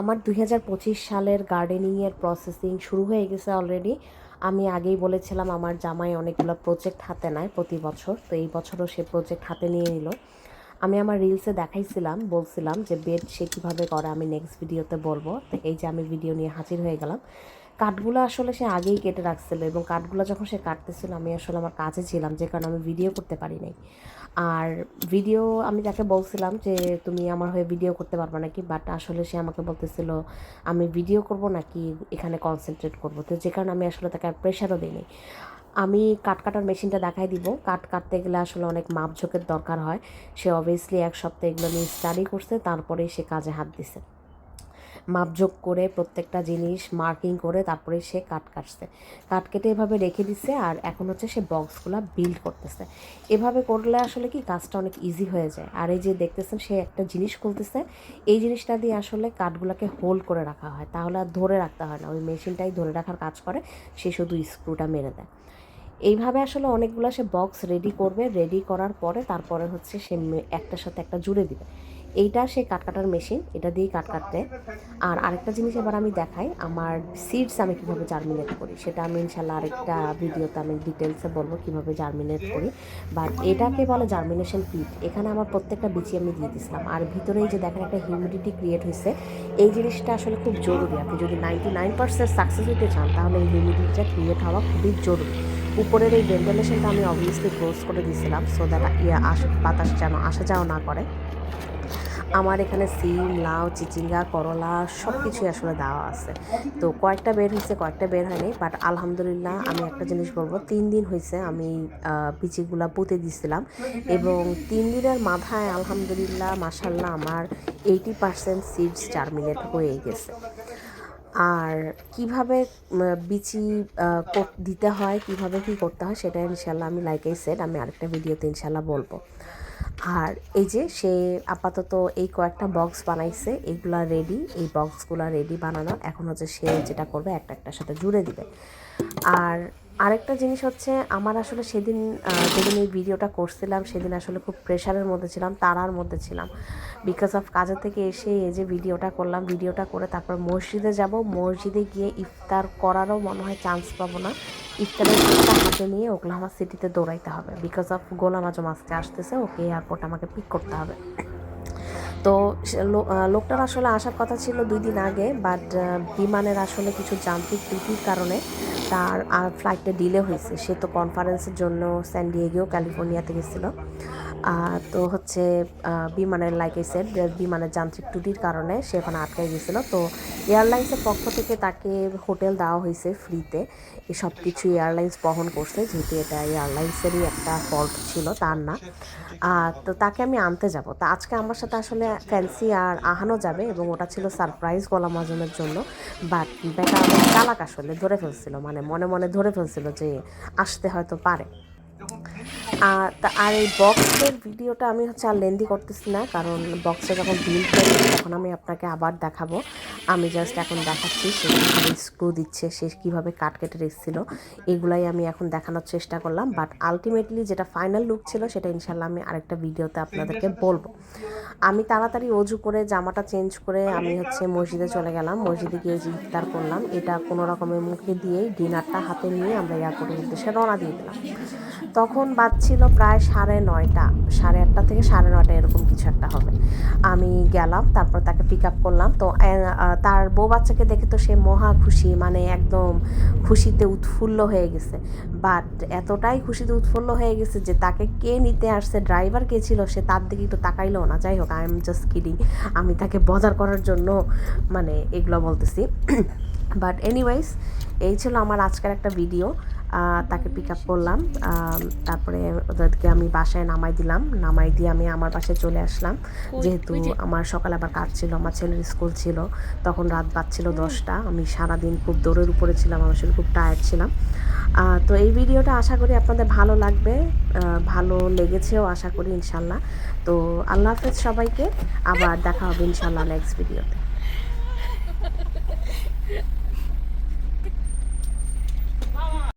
আমার দুই হাজার পঁচিশ সালের গার্ডেনিংয়ের প্রসেসিং শুরু হয়ে গেছে অলরেডি আমি আগেই বলেছিলাম, আমার জামাই অনেকগুলো প্রজেক্ট হাতে নেয় প্রতি বছর, তো এই বছরও সে প্রজেক্ট হাতে নিয়ে নিল। আমি আমার রিলসে দেখাইছিলাম, বলছিলাম যে বেড সে কীভাবে করে, আমি নেক্সট ভিডিওতে বলব। তো এই যে আমি ভিডিও নিয়ে হাজির হয়ে গেলাম। কাঠগুলো আসলে সে আগেই কেটে রাখছিল এবং কাঠগুলো যখন সে কাটতেছিল, আমি আসলে আমার কাছে ছিলাম, যে কারণে আমি ভিডিও করতে পারি নাই। আর ভিডিও আমি তাকে বলছিলাম যে, তুমি আমার হয়ে ভিডিও করতে পারবে নাকি? বাট আসলে সে আমাকে বলতেছিল, আমি ভিডিও করব নাকি এখানে কনসেন্ট্রেট করব? তো যে কারণে আমি আসলে তাকে আর প্রেশারও দিইনি। আমি কাট কাটার মেশিনটা দেখাই দিব। কাট কাটতে গেলে আসলে অনেক মাপঝোঁকের দরকার হয়। সে অবভিয়াসলি এক সপ্তাহ এগুলো নিয়ে স্টাডি করছে, তারপরেই সে কাজে হাত দিছে। মাপযোগ করে প্রত্যেকটা জিনিস মার্কিং করে তারপরে সে কাট কাটছে। কাট কেটে এভাবে রেখে দিছে আর এখন হচ্ছে সে বক্সগুলো বিল্ড করতেছে। এভাবে করলে আসলে কি কাজটা অনেক ইজি হয়ে যায়। আর এই যে দেখতেছেন সে একটা জিনিস খুলতেছে, এই জিনিসটা দিয়ে আসলে কাঠগুলোকে হোল্ড করে রাখা হয়। তাহলে আর ধরে রাখতে হয় না। ওই মেশিনটাই ধরে রাখার কাজ করে, সে শুধু স্ক্রুটা মেরে দেয়। এইভাবে আসলে অনেকগুলো সে বক্স রেডি করবে। রেডি করার পরে তারপরে হচ্ছে সে একটার সাথে একটা জুড়ে দিবে। এইটা সে কাট কাটার মেশিন এটা দিয়েই কাট কাটতে। আর আরেকটা জিনিস এবার আমি দেখাই, আমার সিডস আমি কীভাবে জার্মিনেট করি, সেটা আমি ইনশাল্লাহ আরেকটা ভিডিওতে আমি ডিটেলসে বলব কীভাবে জার্মিনেট করি। বাট এটাকে বলে জার্মিনেশন পিট এখানে আমার প্রত্যেকটা বিচি আমি দিয়ে দিয়েছিলাম আর ভিতরে এই যে দেখেন একটা হিউমিডিটি ক্রিয়েট হয়েছে, এই জিনিসটা আসলে খুব জরুরি। আপনি যদি নাইনটি নাইন পার্সেন্ট সাকসেস হতে চান, তাহলে এই হিউমিডিটিটা ক্রিয়েট হওয়া খুবই জরুরি। উপরের এই ভেন্টিলেশনটা আমি অবভিয়াসলি ক্লোজ করে দিয়েছিলাম সো দ্যাট আস বাতাস যেন আসা যাওয়া না করে। আমার এখানে সিম, লাউ, চিচিঙ্গা, করলা সব কিছুই আসলে দেওয়া আছে। তো কয়েকটা বের হয়েছে, কয়েকটা বের হয়নি বাট আলহামদুলিল্লাহ আমি একটা জিনিস বলব, তিন দিন হয়েছে আমি বিচিগুলা পুঁতে দিছিলাম এবং তিন দিনের মাথায় আলহামদুলিল্লাহ মাসাল্লাহ আমার এইটি পার্সেন্ট সিডস জার্মিনেট হয়ে গেছে। আর কীভাবে বিচি দিতে হয়, কীভাবে কি করতে হয় সেটা ইনশাল্লাহ আমি লাইক সেট আমি আরেকটা ভিডিওতে ইনশাল্লাহ বলব। আর এই যে সে আপাতত এই কয়েকটা বক্স বানাইছে, এগুলা রেডি এই বক্সগুলা রেডি বানানো এখন হচ্ছে সে যেটা করবে, একটা একটার সাথে জুড়ে দিবে। আর আরেকটা জিনিস হচ্ছে, আমার আসলে সেদিন যেদিন এই ভিডিওটা করছিলাম, সেদিন আসলে খুব প্রেশারের মধ্যে ছিলাম, তারার মধ্যে ছিলাম। বিকজ অফ কাজের থেকে এসে এই যে ভিডিওটা করলাম, ভিডিওটা করে তারপর মসজিদে যাব। মসজিদে গিয়ে ইফতার করারও মনে হয় চান্স পাবো না। ইফতারের কিটটা হাতে নিয়ে ওকলাহামা সিটিতে দৌড়াইতে হবে। বিকজ অফ গোলাম আজম আজকে আসতেছে, ওকে এয়ারপোর্ট আমাকে পিক করতে হবে। তো লোকটার আসলে আসার কথা ছিল দুই দিন আগে বাট বিমানের আসলে কিছু যান্ত্রিক ত্রুটির কারণে তার, আর ফ্লাইটটা ডিলে হয়েছে। সে তো কনফারেন্সের জন্য স্যান ডিয়েগো ক্যালিফোর্নিয়াতে গেছিল। তো হচ্ছে বিমানের লাইক এই সেট বিমানের যান্ত্রিক ত্রুটির কারণে সে ওখানে আটকে গেছিল। তো এয়ারলাইন্সের পক্ষ থেকে তাকে হোটেল দেওয়া হয়েছে ফ্রিতে। এই সব কিছু এয়ারলাইন্স বহন করছে, যেহেতু এটা এয়ারলাইন্সেরই একটা ফল্ট ছিল, তার না। তো তাকে আমি আনতে যাব। তা আজকে আমার সাথে আসলে ফ্যান্সি আর আহানো যাবে এবং ওটা ছিল সারপ্রাইজ গোলাম আজমের জন্য। বাট বেটা চালাক আসলে, ধরে ফেলছিল। মানে মনে মনে ধরে ফেলছিল যে আসতে হয়তো পারে। আর এই বক্সের ভিডিওটা আমি হচ্ছে আর লেন্দি করতেছি না, কারণ বক্সে যখন বিল করবে তখন আমি আপনাকে আবার দেখাবো। আমি জাস্ট এখন দেখাচ্ছি সে কীভাবে স্ক্রু দিচ্ছে, সে কীভাবে কাট কেটে রেখেছিল এগুলাই আমি এখন দেখানোর চেষ্টা করলাম বাট আলটিমেটলি যেটা ফাইনাল লুক ছিল সেটা ইনশাল্লাহ আমি আরেকটা ভিডিওতে আপনাদেরকে বলব। আমি তাড়াতাড়ি অজু করে, জামাটা চেঞ্জ করে আমি হচ্ছে মসজিদে চলে গেলাম। মসজিদে গিয়ে যে ইফতার করলাম, এটা কোনো রকমের মুখে দিয়েই ডিনারটা হাতে নিয়ে আমরা এয়ারপোর্টের উদ্দেশ্যে রওনা দিয়ে দিলাম। তখন বাজছিল প্রায় সাড়ে নয়টা, সাড়ে আটটা থেকে সাড়ে নয়টা এরকম কিছু একটা হবে। আমি গেলাম, তারপর তাকে পিক আপ করলাম। তো তার বউ বাচ্চাকে দেখে তো সে মহা খুশি মানে একদম খুশিতে উৎফুল্ল হয়ে গেছে। বাট এতটাই খুশিতে উৎফুল্ল হয়ে গেছে যে তাকে কে নিতে আসছে ড্রাইভার কে ছিল, সে তার দিকে একটু তাকাইলো না। যাই হোক আই এম জাস্ট কিডিং আমি তাকে বজার করার জন্য মানে এগুলো বলতেছি। বাট এনিওয়াইজ এই ছিল আমার আজকের একটা ভিডিও তাকে পিক আপ করলাম। তারপরে ওদেরকে আমি বাসায় নামাই দিলাম। নামাই দিয়ে আমি আমার বাসায় চলে আসলাম। যেহেতু আমার সকালে আবার কাজ ছিল আমার ছেলের স্কুল ছিল তখন রাত বাজছিল দশটা। আমি সারাদিন খুব দৌড়ের উপরে ছিলাম আমার আসলে খুব টায়ার্ড ছিলাম। তো এই ভিডিওটা আশা করি আপনাদের ভালো লাগবে। ভালো লেগেছেও আশা করি ইনশাল্লাহ। তো আল্লাহ হাফেজ সবাইকে। আবার দেখা হবে ইনশাল্লাহ নেক্সট ভিডিওতে